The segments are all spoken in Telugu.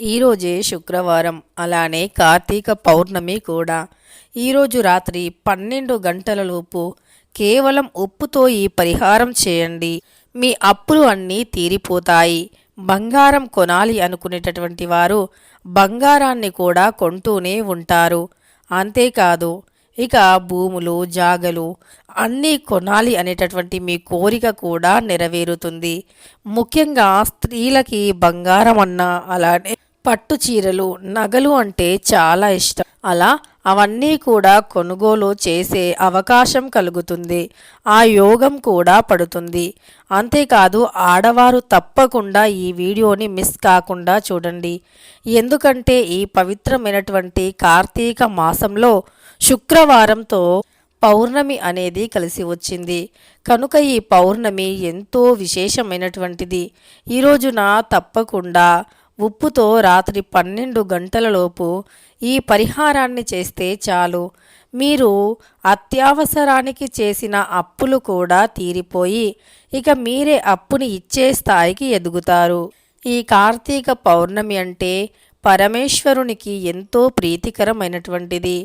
ఈరోజే శుక్రవారం అలానే కార్తీక పౌర్ణమి కూడా. ఈరోజు రాత్రి పన్నెండు గంటలలోపు కేవలం ఉప్పుతో ఈ పరిహారం చేయండి. మీ అప్పులు అన్నీ తీరిపోతాయి. బంగారం కొనాలి అనుకునేటటువంటి వారు బంగారాన్ని కూడా కొంటూనే ఉంటారు. అంతేకాదు ఇక భూములు జాగలు అన్నీ కొనాలి అనేటటువంటి మీ కోరిక కూడా నెరవేరుతుంది. ముఖ్యంగా స్త్రీలకి బంగారం అన్నా అలానే పట్టు చీరలు నగలు అంటే చాలా ఇష్టం. అలా అవన్నీ కూడా కొనుగోలు చేసే అవకాశం కలుగుతుంది. ఆ యోగం కూడా పడుతుంది. అంతేకాదు ఆడవారు తప్పకుండా ఈ వీడియోని మిస్ కాకుండా చూడండి. ఎందుకంటే ఈ పవిత్రమైనటువంటి కార్తీక మాసంలో శుక్రవారంతో పౌర్ణమి అనేది కలిసి వచ్చింది. కనుక ఈ పౌర్ణమి ఎంతో విశేషమైనటువంటిది. ఈ రోజున తప్పకుండా ఉప్పుతో రాత్రి పన్నెండు గంటలలోపు ఈ పరిహారాన్ని చేస్తే చాలు. మీరు అత్యవసరానికి చేసిన అప్పులు కూడా తీరిపోయి ఇక మీరే అప్పుని ఇచ్చే స్థాయికి ఎదుగుతారు. ఈ కార్తీక పౌర్ణమి అంటే పరమేశ్వరునికి ఎంతో ప్రీతికరమైనటువంటిది.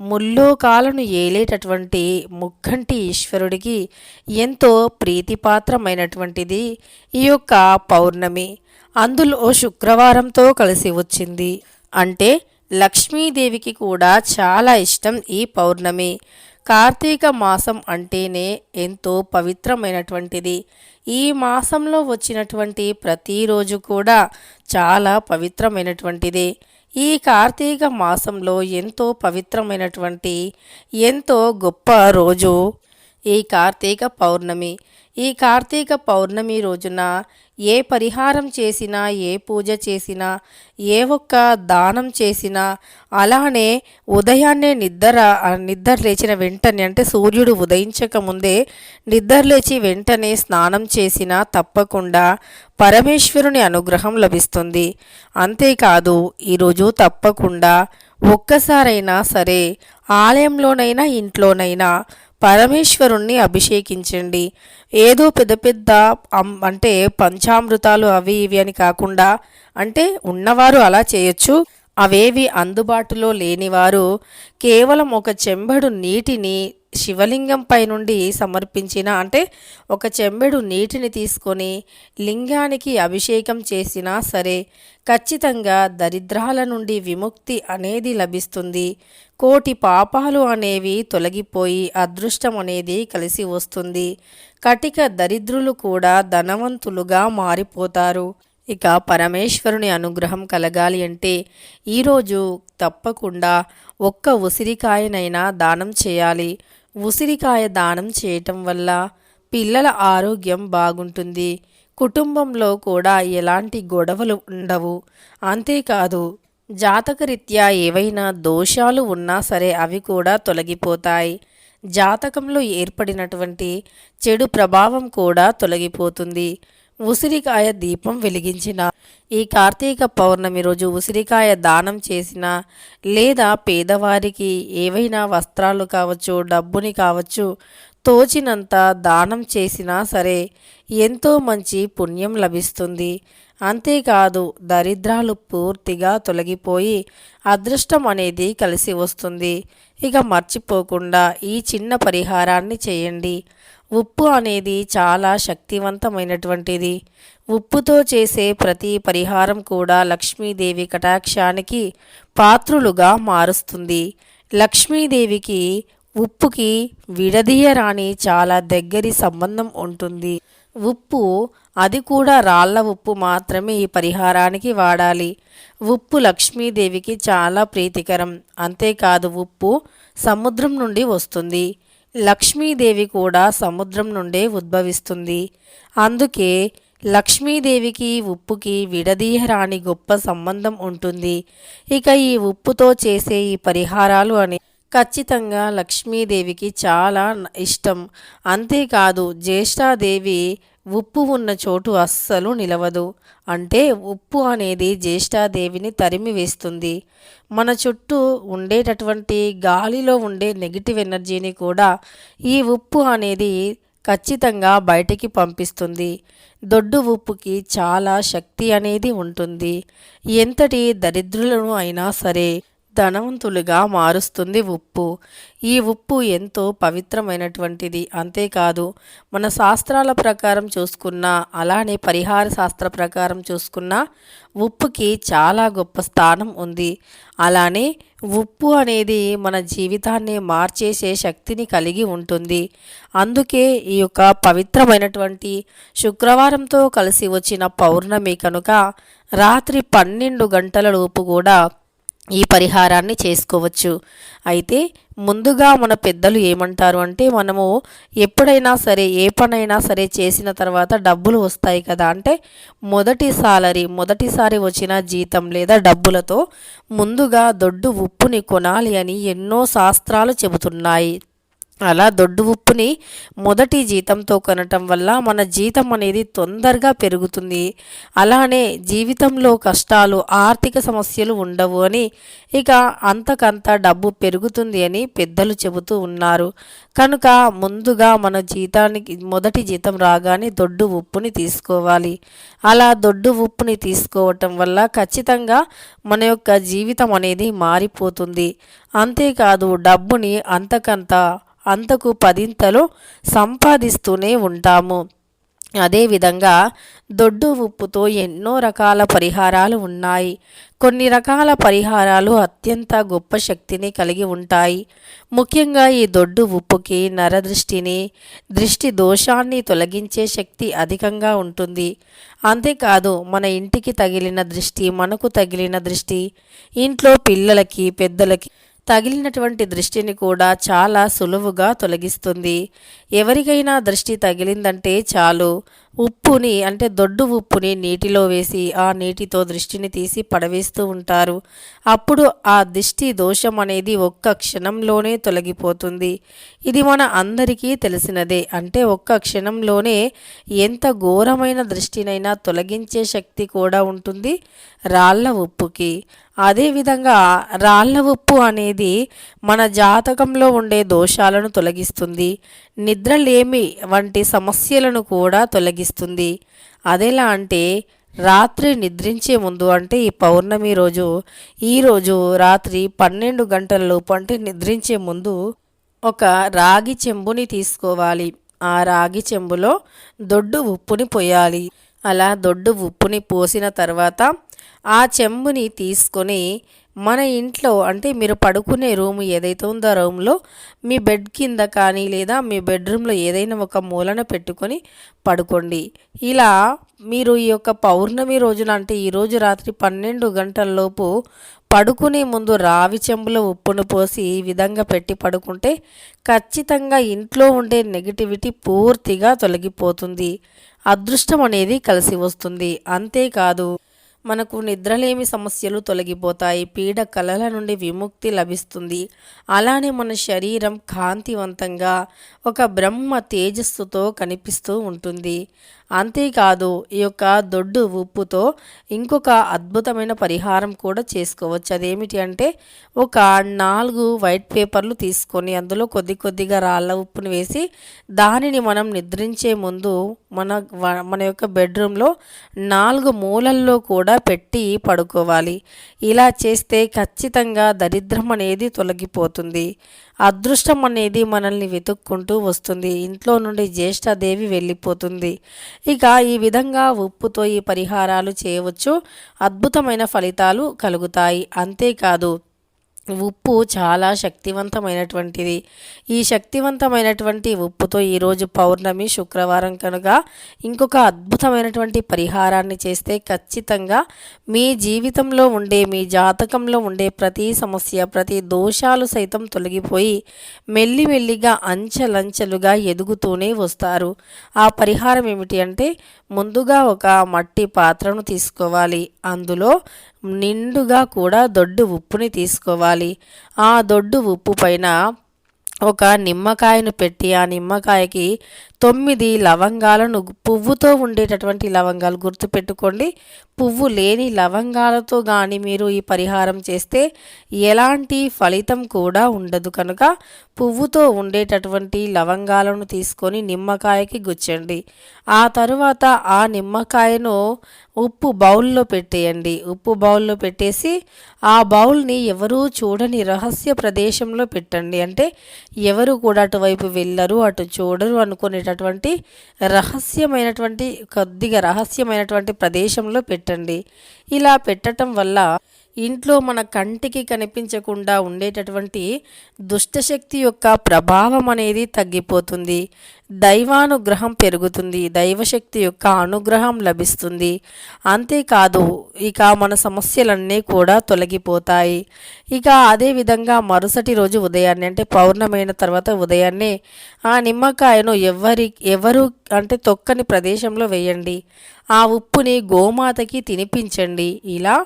ముల్లోకాలను ఏలేటటువంటి ముక్కంటి ఈశ్వరుడికి ఎంతో ప్రీతిపాత్రమైనటువంటిది ఈ యొక్క పౌర్ణమి. అందులో శుక్రవారంతో కలిసి వచ్చింది. అంటే లక్ష్మీదేవికి కూడా చాలా ఇష్టం ఈ పౌర్ణమి. కార్తీక మాసం అంటేనే ఎంతో పవిత్రమైనటువంటిది. ఈ మాసంలో వచ్చినటువంటి ప్రతిరోజు కూడా చాలా పవిత్రమైనటువంటిది. ఈ కార్తీక మాసంలో ఎంతో పవిత్రమైనటువంటి ఎంతో గొప్ప రోజు. ఈ కార్తీక పౌర్ణమి. ఈ కార్తీక పౌర్ణమి రోజున ఏ పరిహారం చేసినా ఏ పూజ చేసినా ఏ ఒక్క దానం చేసినా అలానే ఉదయాన్నే నిద్ర నిద్ర లేచిన వెంటనే అంటే సూర్యుడు ఉదయించక ముందే నిద్ర లేచి వెంటనే స్నానం చేసినా తప్పకుండా పరమేశ్వరుని అనుగ్రహం లభిస్తుంది. అంతేకాదు ఈరోజు తప్పకుండా ఒక్కసారైనా సరే ఆలయంలోనైనా ఇంట్లోనైనా పరమేశ్వరుణ్ణి అభిషేకించండి. ఏదో పెద్ద పెద్ద అంటే పంచామృతాలు అవి ఇవి అని కాకుండా అంటే ఉన్నవారు అలా చేయొచ్చు. అవేవి అందుబాటులో లేనివారు కేవలం ఒక చెంబడు నీటిని శివలింగంపై నుండి సమర్పించిన అంటే ఒక చెంబెడు నీటిని తీసుకొని లింగానికి అభిషేకం చేసినా సరే ఖచ్చితంగా దరిద్రాల నుండి విముక్తి అనేది లభిస్తుంది. కోటి పాపాలు అనేవి తొలగిపోయి అదృష్టం అనేది కలిసి వస్తుంది. కటిక దరిద్రులు కూడా ధనవంతులుగా మారిపోతారు. ఇక పరమేశ్వరుని అనుగ్రహం కలగాలి అంటే ఈరోజు తప్పకుండా ఒక్క ఉసిరికాయనైనా దానం చేయాలి. ఉసిరికాయ దానం చేయటం వల్ల పిల్లల ఆరోగ్యం బాగుంటుంది. కుటుంబంలో కూడా ఎలాంటి గొడవలు ఉండవు. అంతేకాదు జాతకరీత్యా ఏవైనా దోషాలు ఉన్నా సరే అవి కూడా తొలగిపోతాయి. జాతకంలో ఏర్పడినటువంటి చెడు ప్రభావం కూడా తొలగిపోతుంది. ఉసిరికాయ దీపం వెలిగించిన ఈ కార్తీక పౌర్ణమి రోజు ఉసిరికాయ దానం చేసిన లేదా పేదవారికి ఏవైనా వస్త్రాలు కావచ్చు డబ్బుని కావచ్చు తోచినంత దానం చేసినా సరే ఎంతో మంచి పుణ్యం లభిస్తుంది. అంతేకాదు దరిద్రాలు పూర్తిగా తొలగిపోయి అదృష్టం అనేది కలిసి వస్తుంది. ఇక మర్చిపోకుండా ఈ చిన్న పరిహారాన్ని చేయండి. ఉప్పు అనేది చాలా శక్తివంతమైనటువంటిది. ఉప్పుతో చేసే ప్రతి పరిహారం కూడా లక్ష్మీదేవి కటాక్షానికి పాత్రులుగా మారుస్తుంది. లక్ష్మీదేవికి ఉప్పుకి విడదీయరాని చాలా దగ్గరి సంబంధం ఉంటుంది. ఉప్పు అది కూడా రాళ్ళ ఉప్పు మాత్రమే ఈ పరిహారానికి వాడాలి. ఉప్పు లక్ష్మీదేవికి చాలా ప్రీతికరం. అంతేకాదు ఉప్పు సముద్రం నుండి వస్తుంది. లక్ష్మీదేవి కూడా సముద్రం నుండే ఉద్భవిస్తుంది. అందుకే లక్ష్మీదేవికి ఉప్పుకి విడదీయరాని గొప్ప సంబంధం ఉంటుంది. ఇక ఈ ఉప్పుతో చేసే ఈ పరిహారాలు అని ఖచ్చితంగా లక్ష్మీదేవికి చాలా ఇష్టం. అంతేకాదు జ్యేష్ఠాదేవి ఉప్పు ఉన్న చోటు అస్సలు నిలవదు. అంటే ఉప్పు అనేది జ్యేష్ఠాదేవిని తరిమి వేస్తుంది. మన చుట్టూ ఉండేటటువంటి గాలిలో ఉండే నెగిటివ్ ఎనర్జీని కూడా ఈ ఉప్పు అనేది ఖచ్చితంగా బయటికి పంపిస్తుంది. దొడ్డు ఉప్పుకి చాలా శక్తి అనేది ఉంటుంది. ఎంతటి దరిద్రులను అయినా సరే ధనవంతులుగా మారుస్తుంది ఉప్పు. ఈ ఉప్పు ఎంతో పవిత్రమైనటువంటిది. అంతేకాదు మన శాస్త్రాల ప్రకారం చూసుకున్నా అలానే పరిహార శాస్త్ర ప్రకారం చూసుకున్నా ఉప్పుకి చాలా గొప్ప స్థానం ఉంది. అలానే ఉప్పు అనేది మన జీవితాన్ని మార్చేసే శక్తిని కలిగి ఉంటుంది. అందుకే ఈ యొక్క పవిత్రమైనటువంటి శుక్రవారంతో కలిసి వచ్చిన పౌర్ణమి కనుక రాత్రి పన్నెండు గంటల లోపు కూడా ఈ పరిహారాన్ని చేసుకోవచ్చు. అయితే ముందుగా మన పెద్దలు ఏమంటారు అంటే మనము ఎప్పుడైనా సరే ఏ పనైనా సరే చేసిన తర్వాత డబ్బులు వస్తాయి కదా. అంటే మొదటి సాలరీ మొదటిసారి వచ్చిన జీతం లేదా డబ్బులతో ముందుగా దొడ్డు ఉప్పుని కొనాలి అని ఎన్నో శాస్త్రాలు చెబుతున్నాయి. అలా దొడ్డు ఉప్పుని మొదటి జీతంతో కొనటం వల్ల మన జీతం అనేది తొందరగా పెరుగుతుంది. అలానే జీవితంలో కష్టాలు ఆర్థిక సమస్యలు ఉండవు అని ఇక అంతకంత డబ్బు పెరుగుతుంది అని పెద్దలు చెబుతూ ఉన్నారు. కనుక ముందుగా మన జీతానికి మొదటి జీతం రాగానే దొడ్డు ఉప్పుని తీసుకోవాలి. అలా దొడ్డు ఉప్పుని తీసుకోవటం వల్ల ఖచ్చితంగా మన యొక్క జీవితం అనేది మారిపోతుంది. అంతేకాదు డబ్బుని అంతకంత అంతకు పదింతలు సంపాదిస్తూనే ఉంటాము. అదేవిధంగా దొడ్డు ఉప్పుతో ఎన్నో రకాల పరిహారాలు ఉన్నాయి. కొన్ని రకాల పరిహారాలు అత్యంత గొప్ప శక్తిని కలిగి ఉంటాయి. ముఖ్యంగా ఈ దొడ్డు ఉప్పుకి నరదృష్టిని దృష్టి దోషాన్ని తొలగించే శక్తి అధికంగా ఉంటుంది. అంతేకాదు మన ఇంటికి తగిలిన దృష్టి మనకు తగిలిన దృష్టి ఇంట్లో పిల్లలకి పెద్దలకి తగిలినటువంటి దృష్టిని కూడా చాలా సులువుగా తొలగిస్తుంది. ఎవరికైనా దృష్టి తగిలిందంటే చాలు. ఉప్పుని అంటే దొడ్డు ఉప్పుని నీటిలో వేసి ఆ నీటితో దృష్టిని తీసి పడవేస్తూ ఉంటారు. అప్పుడు ఆ దిష్టి దోషం అనేది ఒక్క క్షణంలోనే తొలగిపోతుంది. ఇది మన అందరికీ తెలిసినదే. అంటే ఒక్క క్షణంలోనే ఎంత ఘోరమైన దృష్టినైనా తొలగించే శక్తి కూడా ఉంటుంది రాళ్ళ ఉప్పుకి. అదేవిధంగా రాళ్ళ ఉప్పు అనేది మన జాతకంలో ఉండే దోషాలను తొలగిస్తుంది. నిద్రలేమి వంటి సమస్యలను కూడా తొలగిస్తుంది. అదెలా అంటే రాత్రి నిద్రించే ముందు అంటే ఈ పౌర్ణమి రోజు ఈరోజు రాత్రి పన్నెండు గంటల లోపు అంటే నిద్రించే ముందు ఒక రాగి చెంబుని తీసుకోవాలి. ఆ రాగి చెంబులో దొడ్డు ఉప్పుని పోయాలి. అలా దొడ్డు ఉప్పుని పోసిన తర్వాత ఆ చెంబుని తీసుకొని మన ఇంట్లో అంటే మీరు పడుకునే రూమ్ ఏదైతే ఉందో ఆ రూమ్లో మీ బెడ్ కింద కానీ లేదా మీ బెడ్రూమ్లో ఏదైనా ఒక మూలన పెట్టుకొని పడుకోండి. ఇలా మీరు ఈ యొక్క పౌర్ణమి రోజున అంటే ఈరోజు రాత్రి పన్నెండు గంటలలోపు పడుకునే ముందు రావి చెంబులో ఉప్పును పోసి ఈ విధంగా పెట్టి పడుకుంటే ఖచ్చితంగా ఇంట్లో ఉండే నెగిటివిటీ పూర్తిగా తొలగిపోతుంది. అదృష్టం అనేది కలిసి వస్తుంది. అంతేకాదు మనకు నిద్రలేమి సమస్యలు తొలగిపోతాయి. పీడ కలల నుండి విముక్తి లభిస్తుంది. అలానే మన శరీరం కాంతివంతంగా ఒక బ్రహ్మ తేజస్సుతో కనిపిస్తూ ఉంటుంది. అంతేకాదు ఈ యొక్క దొడ్డు ఉప్పుతో ఇంకొక అద్భుతమైన పరిహారం కూడా చేసుకోవచ్చు. అదేమిటి అంటే ఒక నాలుగు వైట్ పేపర్లు తీసుకొని అందులో కొద్ది కొద్దిగా రాళ్ళ ఉప్పును వేసి దానిని మనం నిద్రించే ముందు మన మన యొక్క బెడ్రూమ్లో నాలుగు మూలల్లో కూడా పెట్టి పడుకోవాలి. ఇలా చేస్తే ఖచ్చితంగా దరిద్రం అనేది తొలగిపోతుంది. అదృష్టం అనేది మనల్ని వెతుక్కుంటూ వస్తుంది. ఇంట్లో నుండి జ్యేష్ఠదేవి వెళ్ళిపోతుంది. ఇక ఈ విధంగా ఉప్పుతో ఈ పరిహారాలు చేయవచ్చు. అద్భుతమైన ఫలితాలు కలుగుతాయి. అంతేకాదు ఉప్పు చాలా శక్తివంతమైనటువంటిది. ఈ శక్తివంతమైనటువంటి ఉప్పుతో ఈరోజు పౌర్ణమి శుక్రవారం కనుక ఇంకొక అద్భుతమైనటువంటి పరిహారాన్ని చేస్తే ఖచ్చితంగా మీ జీవితంలో ఉండే మీ జాతకంలో ఉండే ప్రతి సమస్య ప్రతి దోషాలు సైతం తొలగిపోయి మెల్లిమెల్లిగా అంచెలంచెలుగా ఎదుగుతూనే వస్తారు. ఆ పరిహారం ఏమిటి అంటే ముందుగా ఒక మట్టి పాత్రను తీసుకోవాలి. అందులో నిండుగా కూడా దొడ్డు ఉప్పుని తీసుకోవాలి. ఆ దొడ్డు ఉప్పు పైన ఒక నిమ్మకాయను పెట్టి ఆ నిమ్మకాయకి తొమ్మిది లవంగాలను పువ్వుతో ఉండేటటువంటి లవంగాలు గుర్తుపెట్టుకోండి. పువ్వు లేని లవంగాలతో కానీ మీరు ఈ పరిహారం చేస్తే ఎలాంటి ఫలితం కూడా ఉండదు. కనుక పువ్వుతో ఉండేటటువంటి లవంగాలను తీసుకొని నిమ్మకాయకి గుచ్చండి ఆ తరువాత ఆ నిమ్మకాయను ఉప్పు బౌల్లో పెట్టేయండి. ఉప్పు బౌల్లో పెట్టేసి ఆ బౌల్ని ఎవరూ చూడని రహస్య ప్రదేశంలో పెట్టండి. అంటే ఎవరు కూడా అటువైపు వెళ్ళరు అటు చూడరు అనుకునేటటువంటి రహస్యమైనటువంటి కొద్దిగా రహస్యమైనటువంటి ప్రదేశంలో పెట్టండి. ఇలా పెట్టడం వల్ల ఇంట్లో మన కంటికి కనిపించకుండా ఉండేటటువంటి దుష్టశక్తి యొక్క ప్రభావం అనేది తగ్గిపోతుంది. దైవానుగ్రహం పెరుగుతుంది దైవశక్తి యొక్క అనుగ్రహం లభిస్తుంది. అంతేకాదు ఇక మన సమస్యలన్నీ కూడా తొలగిపోతాయి. ఇక అదేవిధంగా మరుసటి రోజు ఉదయాన్నే అంటే పౌర్ణమైన తర్వాత ఉదయాన్నే ఆ నిమ్మకాయను ఎవరి ఎవరు అంటే తొక్కని ప్రదేశంలో వేయండి. ఆ ఉప్పుని గోమాతకి తినిపించండి. ఇలా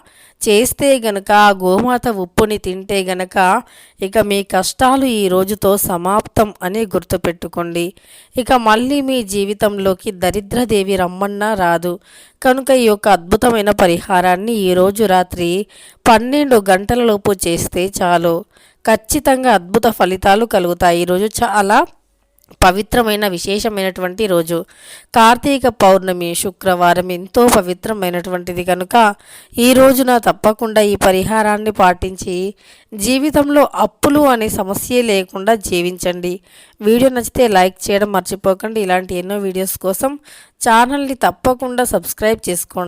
చేస్తే గనక ఆ గోమాత ఉప్పుని తింటే గనక ఇక మీ కష్టాలు ఈ రోజుతో సమాప్తం అని గుర్తుపెట్టుకోండి. ఇక మళ్ళీ మీ జీవితంలోకి దరిద్రదేవి రమ్మన్నా రాదు. కనుక ఈ యొక్క అద్భుతమైన పరిహారాన్ని ఈరోజు రాత్రి పన్నెండు గంటలలోపు చేస్తే చాలు. ఖచ్చితంగా అద్భుత ఫలితాలు కలుగుతాయి. ఈరోజు చాలా పవిత్రమైన విశేషమైనటువంటి రోజు. కార్తీక పౌర్ణమి శుక్రవారం ఎంతో పవిత్రమైనటువంటిది కనుక ఈ రోజున తప్పకుండా ఈ పరిహారాన్ని పాటించి జీవితంలో అప్పులు అనే సమస్య లేకుండా జీవించండి. వీడియో నచ్చితే లైక్ చేయడం మర్చిపోకండి. ఇలాంటి ఎన్నో వీడియోస్ కోసం ఛానల్ని తప్పకుండా సబ్స్క్రైబ్ చేసుకోండి.